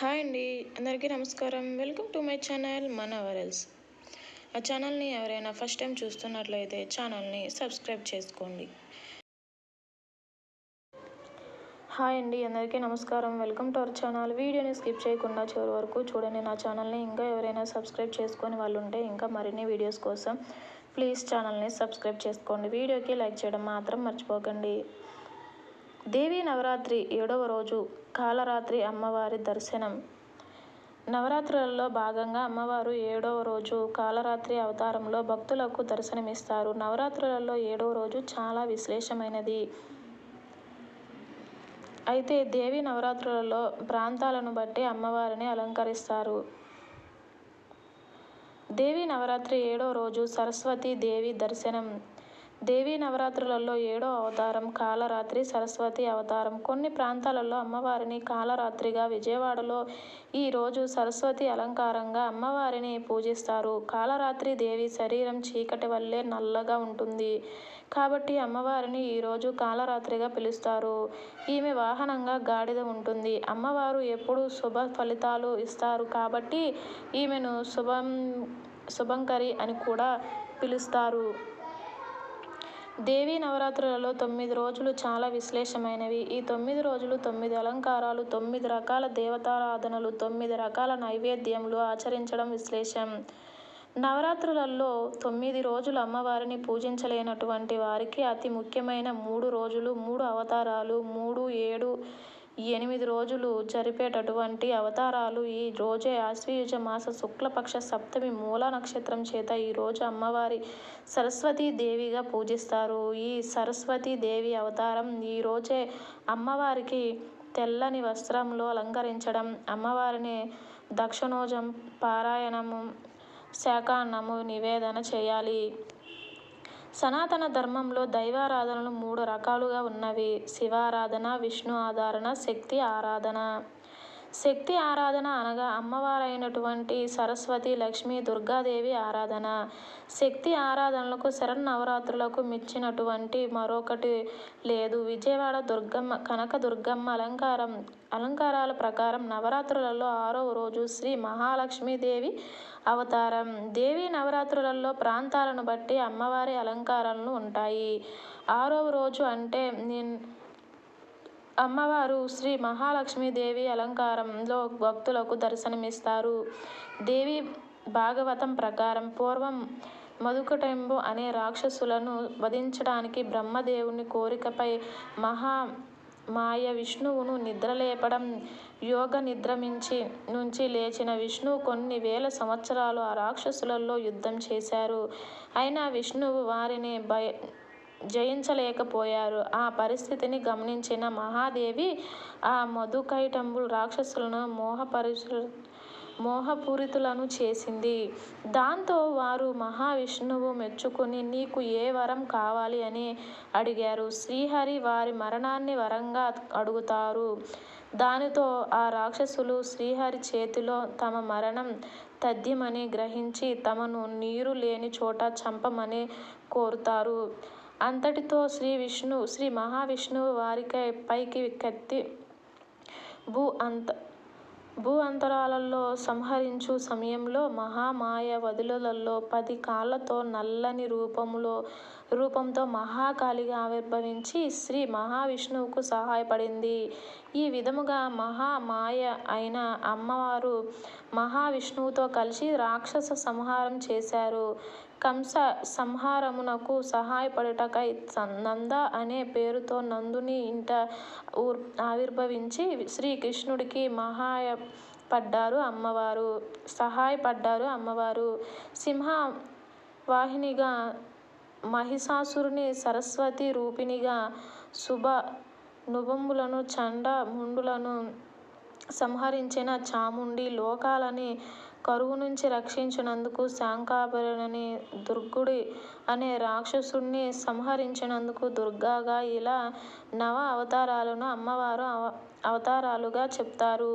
Hi అండి. అందరికీ నమస్కారం. వెల్కమ్ టు మై ఛానల్ మన వరల్స్ ఆ ఛానల్ని ఎవరైనా ఫస్ట్ టైం చూస్తున్నట్లయితే ఛానల్ని సబ్స్క్రైబ్ చేసుకోండి. హాయ్ అండి. అందరికీ నమస్కారం. Welcome to our channel. వీడియోని స్కిప్ చేయకుండా చివరి వరకు చూడండి. నా ఛానల్ని ఇంకా ఎవరైనా సబ్స్క్రైబ్ చేసుకొని వాళ్ళు ఉంటే ఇంకా మరిన్ని వీడియోస్ కోసం ప్లీజ్ ఛానల్ని సబ్స్క్రైబ్ చేసుకోండి. వీడియోకి లైక్ చేయడం మాత్రం మర్చిపోకండి. దేవీ నవరాత్రి ఏడవ రోజు కాలరాత్రి అమ్మవారి దర్శనం. నవరాత్రులలో భాగంగా అమ్మవారు ఏడవ రోజు కాలరాత్రి అవతారంలో భక్తులకు దర్శనమిస్తారు. నవరాత్రులలో ఏడవ రోజు చాలా విశేషమైనది. అయితే దేవి నవరాత్రులలో ప్రాంతాలను బట్టి అమ్మవారిని అలంకరిస్తారు. దేవి నవరాత్రి ఏడో రోజు సరస్వతి దేవి దర్శనం. దేవీ నవరాత్రులలో ఏడో అవతారం కాలరాత్రి సరస్వతి అవతారం. కొన్ని ప్రాంతాలలో అమ్మవారిని కాలరాత్రిగా విజయవాడలో ఈరోజు సరస్వతి అలంకారంగా అమ్మవారిని పూజిస్తారు. కాలరాత్రి దేవి శరీరం చీకటి వల్లే నల్లగా ఉంటుంది. కాబట్టి అమ్మవారిని ఈరోజు కాలరాత్రిగా పిలుస్తారు. ఈమె వాహనంగా గాడిద ఉంటుంది. అమ్మవారు ఎప్పుడు శుభ ఫలితాలు ఇస్తారు కాబట్టి ఈమెను శుభం శుభంకరి అని కూడా పిలుస్తారు. దేవీ నవరాత్రులలో తొమ్మిది రోజులు చాలా విశ్లేషమైనవి. ఈ తొమ్మిది రోజులు తొమ్మిది అలంకారాలు తొమ్మిది రకాల దేవతారాధనలు తొమ్మిది రకాల నైవేద్యములు ఆచరించడం విశ్లేషం. నవరాత్రులలో తొమ్మిది రోజులు అమ్మవారిని పూజించలేనటువంటి వారికి అతి ముఖ్యమైన మూడు రోజులు మూడు అవతారాలు మూడు ఏడు ఎనిమిది రోజులు జరిపేటటువంటి అవతారాలు ఈ రోజే ఆశ్వయుజ మాస శుక్లపక్ష సప్తమి మూల నక్షత్రం చేత ఈ రోజు అమ్మవారి సరస్వతీ దేవిగా పూజిస్తారు. ఈ సరస్వతీ దేవి అవతారం ఈ రోజే అమ్మవారికి తెల్లని వస్త్రంలో అలంకరించడం అమ్మవారిని దక్షిణోజం పారాయణము శాకాన్నము నివేదన చేయాలి. సనాతన ధర్మంలో దైవారాధనలు మూడు రకాలుగా ఉన్నవి. శివారాధన విష్ణు ఆరాధన శక్తి ఆరాధన. శక్తి ఆరాధన అనగా అమ్మవారైనటువంటి సరస్వతి లక్ష్మి దుర్గాదేవి ఆరాధన. శక్తి ఆరాధనలకు శరన్నవరాత్రులకు మిచ్చినటువంటి మరొకటి లేదు. విజయవాడ దుర్గమ్మ కనక దుర్గమ్మ అలంకారం అలంకారాల ప్రకారం నవరాత్రులలో ఆరవ రోజు శ్రీ మహాలక్ష్మీదేవి అవతారం. దేవి నవరాత్రులలో ప్రాంతాలను బట్టి అమ్మవారి అలంకారాలు ఉంటాయి. ఆరవ రోజు అంటే అమ్మవారు శ్రీ మహాలక్ష్మీదేవి అలంకారంలో భక్తులకు దర్శనమిస్తారు. దేవి భాగవతం ప్రకారం పూర్వం మధుకటెంబు అనే రాక్షసులను వధించడానికి బ్రహ్మదేవుని కోరికపై మహా మాయ విష్ణువును నిద్రలేపడం యోగ నిద్రమించి నుంచి లేచిన విష్ణువు కొన్ని వేల సంవత్సరాలు ఆ రాక్షసులలో యుద్ధం చేశారు. అయినా విష్ణువు వారిని భయ జయించలేకపోయారు. ఆ పరిస్థితిని గమనించిన మహాదేవి ఆ మధుకైటంబుల్ రాక్షసులను మోహపరుచు మోహపూరితులను చేసింది. దాంతో వారు మహావిష్ణువు మెచ్చుకుని నీకు ఏ వరం కావాలి? అని అడిగారు. శ్రీహరి వారి మరణాన్ని వరంగా అడుగుతారు. దానితో ఆ రాక్షసులు శ్రీహరి చేతిలో తమ మరణం తథ్యమని గ్రహించి తమను నీరు లేని చోట చంపమని కోరుతారు. అంతటితో శ్రీ విష్ణు శ్రీ మహావిష్ణువు వారికై పైకి కత్తి భూ అంత భూ అంతరాలలో సంహరించు సమయంలో మహామాయ వదులలో పది కాళ్ళతో నల్లని రూపంలో రూపంతో మహాకాళిగా ఆవిర్భవించి శ్రీ మహావిష్ణువుకు సహాయపడింది. ఈ విధముగా మహామాయ అయిన అమ్మవారు మహావిష్ణువుతో కలిసి రాక్షస సంహారం చేశారు. కంస సంహారమునకు సహాయపడుటకై నంద అనే పేరుతో నందుని ఇంట ఆవిర్భవించి శ్రీకృష్ణుడికి మహాయ పడ్డారు అమ్మవారు. సహాయపడ్డారు అమ్మవారు. సింహ వాహినిగా మహిషాసురుని సరస్వతి రూపిణిగా శుభ నుబంబులను చండ ముండులను సంహరించిన చాముండి లోకాలని కరువు నుంచి రక్షించినందుకు శాంకాభరణని దుర్గుడి అనే రాక్షసుణ్ణి సంహరించినందుకు దుర్గాగా ఇలా నవ అవతారాలను అమ్మవారు అవ అవతారాలుగా చెప్తారు.